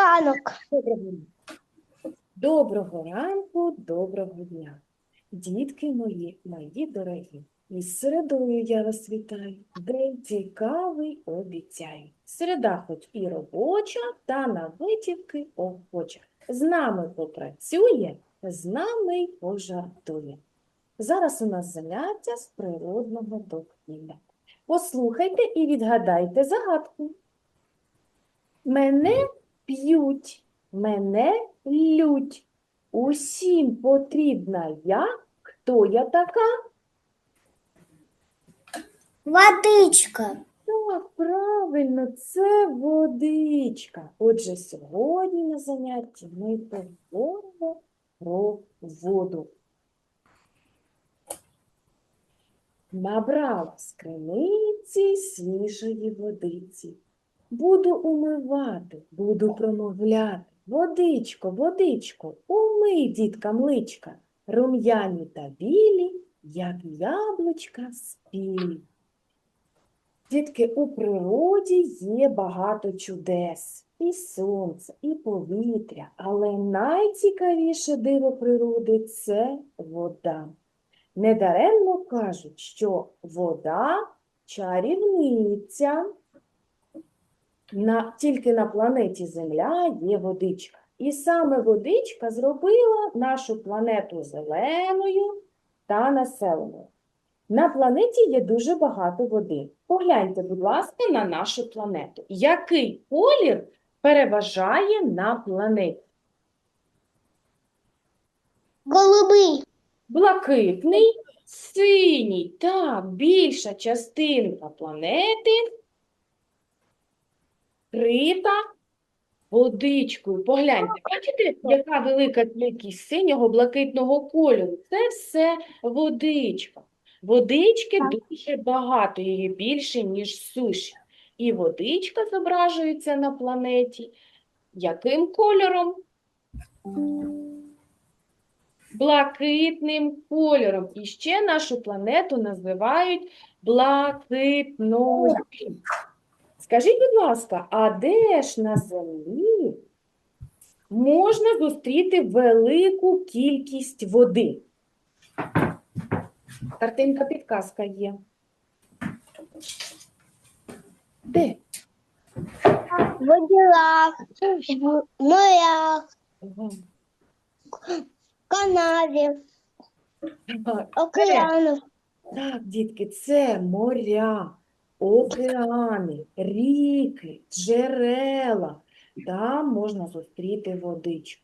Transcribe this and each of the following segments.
ранок. Доброго ранку. Доброго дня. Дітки мої, мої дорогі, із середою я вас вітаю. День цікавий обіцяю. Середа хоч і робоча, та на витівки охоча. З нами попрацює, з нами й пожартує. Зараз у нас заняття з природного довкілля. Послухайте і відгадайте загадку. Мене п'ють, мене лють. Усім потрібна я. Хто я така? Водичка. Так, правильно, це водичка. Отже, сьогодні на занятті ми поговоримо про воду. Набрала з криниці свіжої водиці. Буду умивати, буду промовляти. Водичко, водичко, умий, діткам личка, рум'яні та білі, як яблучка спілі. Дітки, у природі є багато чудес. І сонце, і повітря, але найцікавіше диво природи – це вода. Недаремно кажуть, що вода – чарівниця. На, тільки на планеті Земля є водичка. І саме водичка зробила нашу планету зеленою та населеною. На планеті є дуже багато води. Погляньте, будь ласка, на нашу планету. Який колір переважає на планеті? Голубий. Блакитний, синій. Так, більша частинка планети крита водичкою. Погляньте, бачите, яка велика кількість синього блакитного кольору? Це все водичка. Водички дуже багато, її більше, ніж суші. І водичка зображується на планеті. Яким кольором? Блакитним кольором. І ще нашу планету називають блакитною. Скажіть, будь ласка, а де ж на Землі можна зустріти велику кількість води? Картинка підказка є. Де? В воділах, в морях, Ага. канаві, Так, океанах. Так, дітки, це моря, океани, ріки, джерела. Там можна зустріти водичку.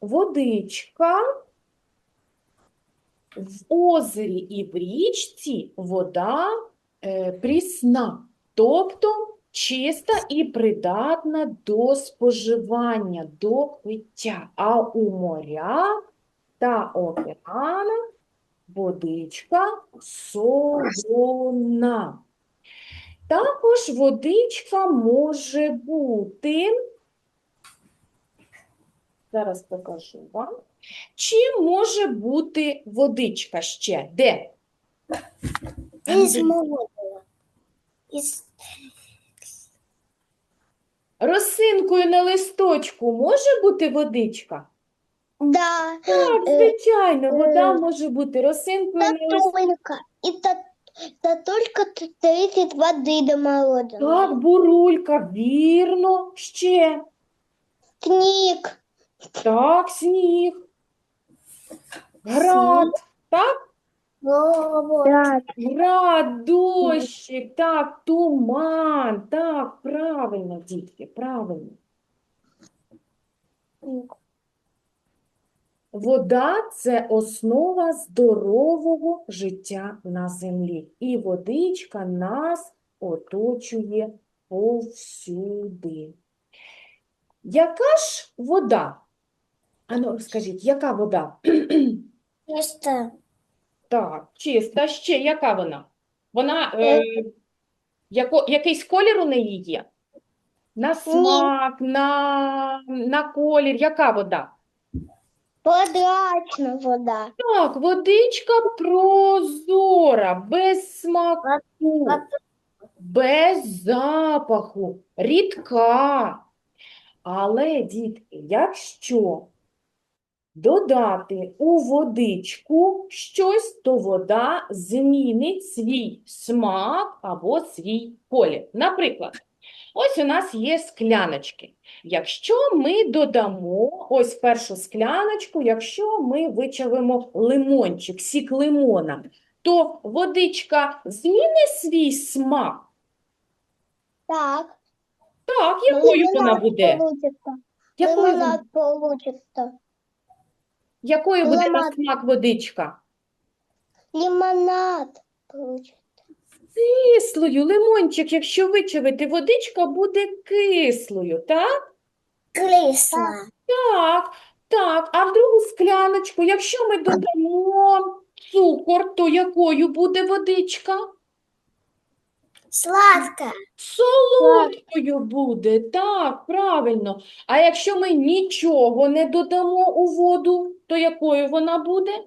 Водичка в озері і в річці вода е, прісна, тобто чиста і придатна до споживання, до пиття. А у морях та океанах водичка солона. Також водичка може бути, зараз покажу вам, чим може бути водичка ще? Де? Із молода. Із Росинкою на листочку може бути водичка? Да, Так, Е, звичайно, вода е, може бути росинкою листочку. только. И та, та только 30 воды до молода. Так, бурулька, вірно, ще. Книг. Так, сніг. Град, так? Да. Град, дощик, так, туман, так, правильно, дітки, правильно. Вода – це основа здорового життя на землі. І водичка нас оточує повсюди. Яка ж вода? Ану, скажіть, яка вода? Просто Так, чиста ще, яка вона? Вона, е, яко, якийсь колір у неї є? На смак, на, на колір, яка вода? Прозрачна вода. Так, водичка прозора, без смаку, без запаху, рідка. Але, дітки, якщо додати у водичку щось, то вода змінить свій смак або свій колір. Наприклад, ось у нас є скляночки. Якщо ми додамо ось першу скляночку, якщо ми вичавимо лимончик, сік лимона, то водичка змінить свій смак. Так. Так, якою вона буде? Якою, вона- Лимонад получится. якою буде на Лимонад. смак водичка? Лимонад получится. Кислою, лимончик, якщо вичавити, водичка буде кислою, так? Кисло. Так, так. А в другу скляночку, якщо ми додамо цукор, то якою буде водичка? Сладко. Солодкою буде, так, правильно. А якщо ми нічого не додамо у воду, то якою вона буде?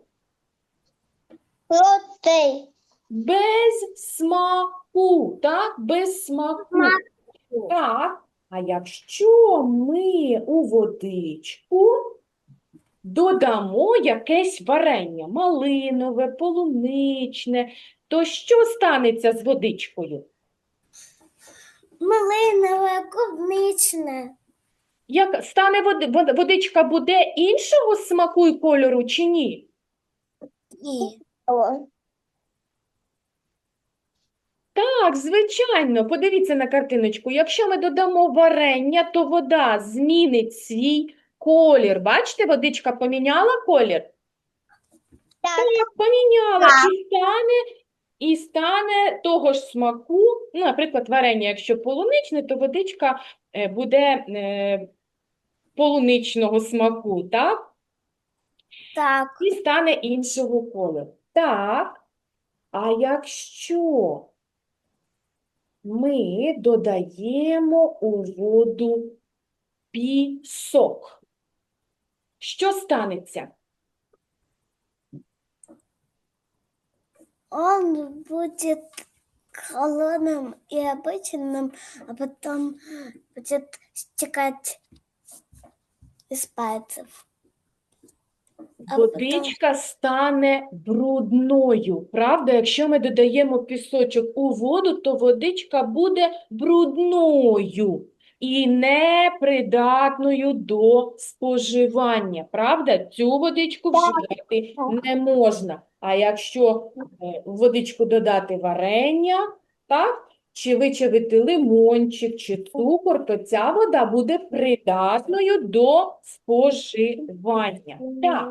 Лотей. Без смаку, так? Без смаку. Так. А якщо ми у водичку додамо якесь варення, малинове, полуничне, то що станеться з водичкою? Малинове, клубничне. Як стане води- вод- водичка буде іншого смаку і кольору чи ні? І. Так, звичайно. Подивіться на картиночку. Якщо ми додамо варення, то вода змінить свій колір. Бачите, водичка поміняла колір? Так. Так, поміняла. І стане, і стане того ж смаку. Ну, наприклад, варення, якщо полуничне, то водичка е, буде е, полуничного смаку, так? Так. і стане іншого кольору. Так, а якщо ми додаємо у воду пісок, що станеться? Он будет холодным и обычным, а потом будет стекать из пальцев. Водичка стане брудною, правда? Якщо ми додаємо пісочок у воду, то водичка буде брудною і непридатною до споживання, правда? Цю водичку вживати не можна. А якщо е, в водичку додати варення, так? Чи вичавити лимончик, чи цукор, то ця вода буде придатною до споживання. Так.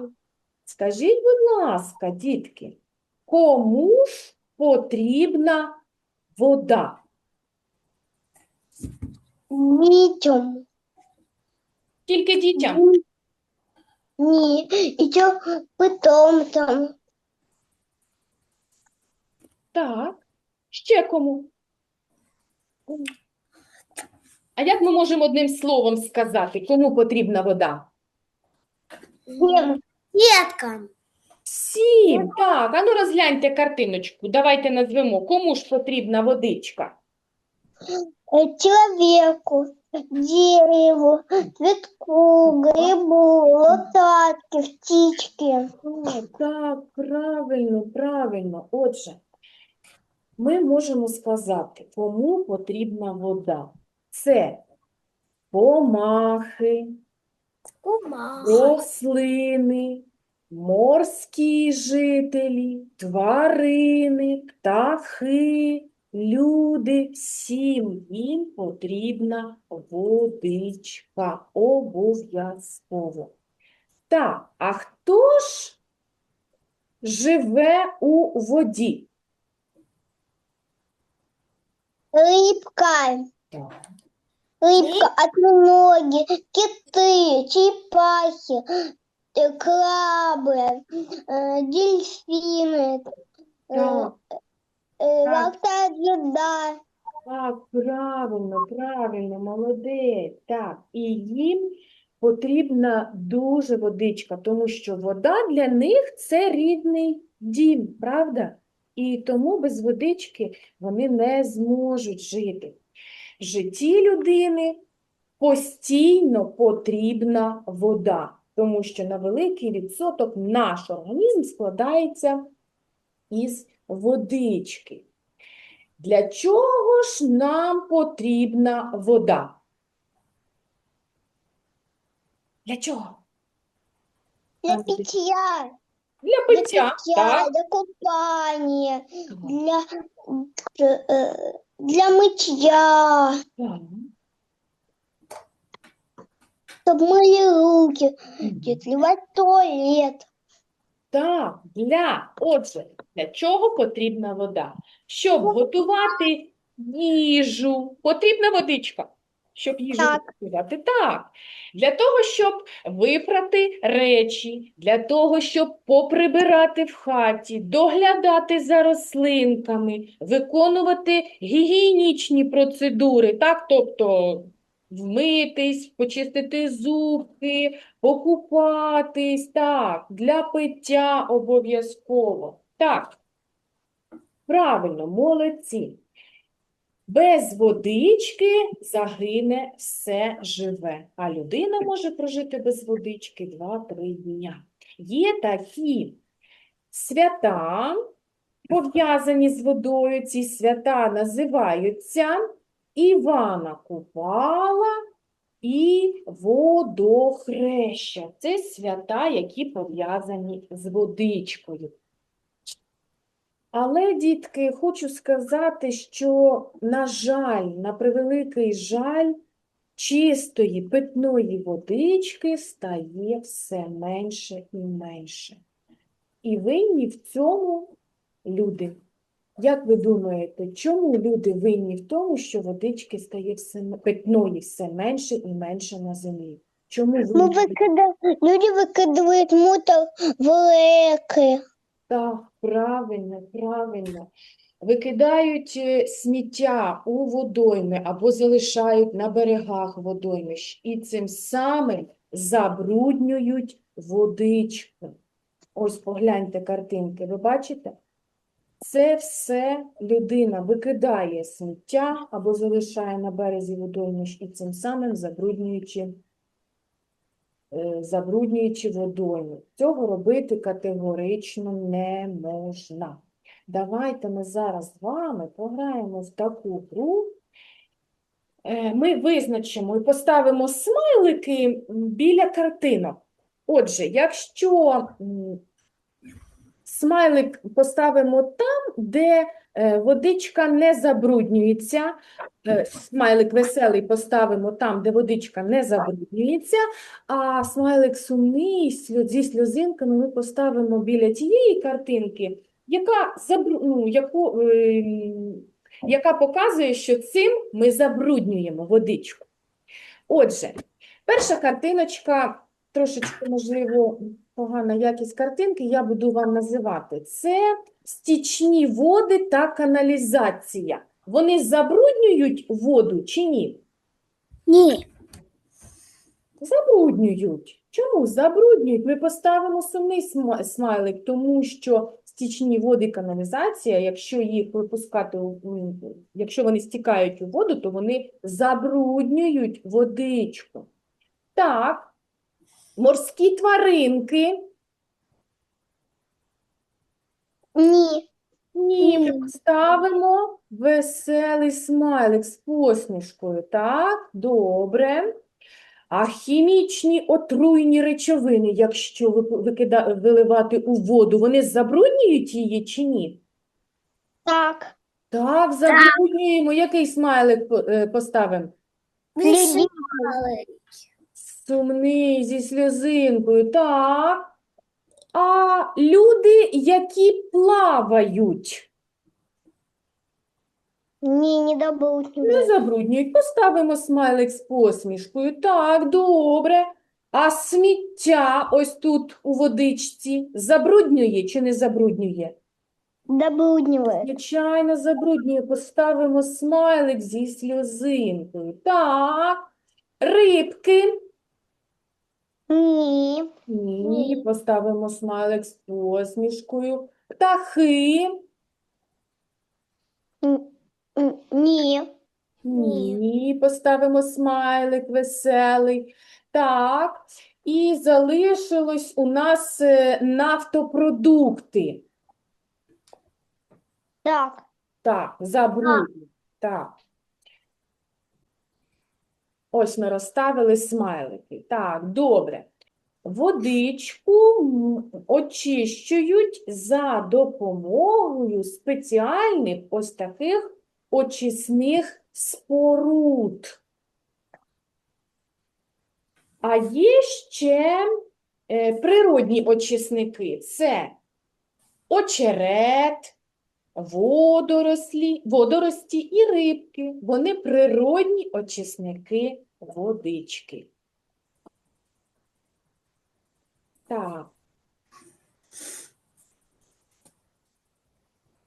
Скажіть, будь ласка, дітки, кому ж потрібна вода? Дітям. Тільки дітям. Ні, і що питомцям. Так. Ще кому? А як ми можемо одним словом сказати, кому потрібна вода? Всім. Діткам. Всім. Так, ану розгляньте картиночку. Давайте назвемо, кому ж потрібна водичка? Чоловіку, дереву, цвітку, грибу, лосатки, птички. О, так, правильно, правильно. Отже, ми можемо сказати, кому потрібна вода. Це комахи, Ума. Рослини, морські жителі, тварини, птахи, люди. Всім їм потрібна водичка. Обов'язково. Так, а хто ж живе у воді? Рибка. Так Рыбка, осьминоги, киты, черепахи, э, крабы, э, дельфины, э, Так. э, Так. лактат еда. Так, правильно, правильно, молодець. Так, і їм потрібна дуже водичка, тому що вода для них це рідний дім, правда? І тому без водички вони не зможуть жити. Житті людини постійно потрібна вода, тому що на великий відсоток наш організм складається із водички. Для чого ж нам потрібна вода? Для чого? Для А, для- питья, Для для пиття, питья, так? для купания, для, э, для мытья, Так. чтобы мыли руки, Мгм. отливать туалет. Так, для. Отже, для чого потрібна вода? Щоб готувати їжу, потрібна водичка. Щоб їжу Так. Так. Для того, щоб випрати речі, для того, щоб поприбирати в хаті, доглядати за рослинками, виконувати гігієнічні процедури, так, тобто вмитись, почистити зубки, покупатись, так, для пиття обов'язково. Так, правильно, молодці. Без водички загине все живе, а людина може прожити без водички 2-3 дня. Є такі свята, пов'язані з водою. Ці свята називаються Івана Купала і водохреща. Це свята, які пов'язані з водичкою. Але, дітки, хочу сказати, що, на жаль, на превеликий жаль, чистої питної водички стає все менше і менше. І винні в цьому люди. Як ви думаєте, чому люди винні в тому, що водички стає все м- питної все менше і менше на землі? Чому Мы винні? выкида- Люди выкидывают мусор в реки. Так, правильно, правильно. Викидають е, сміття у водойми або залишають на берегах водоймищ і цим самим забруднюють водичку. Ось погляньте картинки, ви бачите? Це все людина викидає сміття або залишає на березі водоймищ і цим самим забруднюючи забруднюючи водойми. Цього робити категорично не можна. Давайте ми зараз з вами пограємо в таку гру. Е, Ми визначимо і поставимо смайлики біля картинок. Отже, якщо смайлик поставимо там, де е, водичка не забруднюється, е, смайлик веселий поставимо там, де водичка не забруднюється, а смайлик сумний зі сльозинками ми поставимо біля тієї картинки, яка, ну, яку, ем, яка показує, що цим ми забруднюємо водичку. Отже, перша картиночка, трошечки, можливо, погана якість картинки, я буду вам називати. Це стічні води та каналізація. Вони забруднюють воду чи ні? Ні. Забруднюють. Чому забруднюють? Ми поставимо сумний смайлик, тому що стічні води каналізація, якщо їх випускати, якщо вони стікають у воду, то вони забруднюють водичку. Так, морські тваринки. Ні. Ні, ми Ні. поставимо веселий смайлик з посмішкою. Так, добре. А хімічні отруйні речовини, якщо викида- виливати у воду, вони забруднюють її чи ні? Так. Так, забруднюємо. Який смайлик е, поставимо? Сумний, зі сльозинкою. Так. А люди, які плавають, Ні, не не забруднюють. Поставимо смайлик з посмішкою. Так, добре. А сміття ось тут у водичці забруднює чи не забруднює? Добруднюють. Звичайно, забруднює. Поставимо смайлик зі сльозинкою. Так. Рибки. Ні. Ні, поставимо смайлик з посмішкою. Птахи. Ні. Ні. Ні, поставимо смайлик веселий. Так, і залишилось у нас е, нафтопродукти. Так. Так, забрудні. Так. Ось ми розставили смайлики. Так, добре. Водичку очищують за допомогою спеціальних ось таких очисних споруд. А є ще е, природні очисники. Це очерет, водорослі, водорості і рибки. Вони природні очисники водички. Так.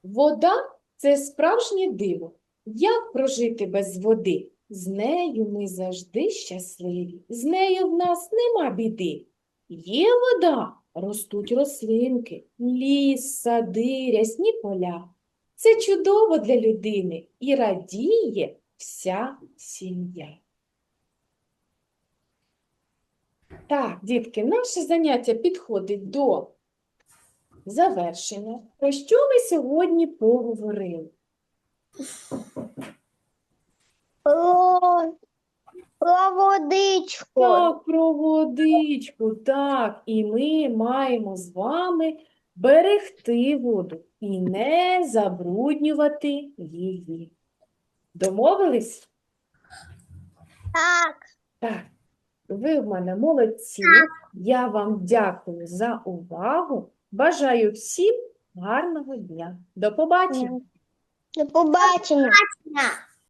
Вода це справжнє диво. Як прожити без води? З нею ми завжди щасливі. З нею в нас нема біди. Є вода, ростуть рослинки, ліс, сади, рясні поля. Це чудово для людини і радіє вся сім'я. Так, дітки, наше заняття підходить до завершення. Про що ми сьогодні поговорили? Про, про водичку. Так, про водичку, так, і ми маємо з вами берегти воду і не забруднювати її. Домовились? Так. Так, ви в мене молодці. Я вам дякую за увагу. Бажаю всім гарного дня. До побачення. До побачення.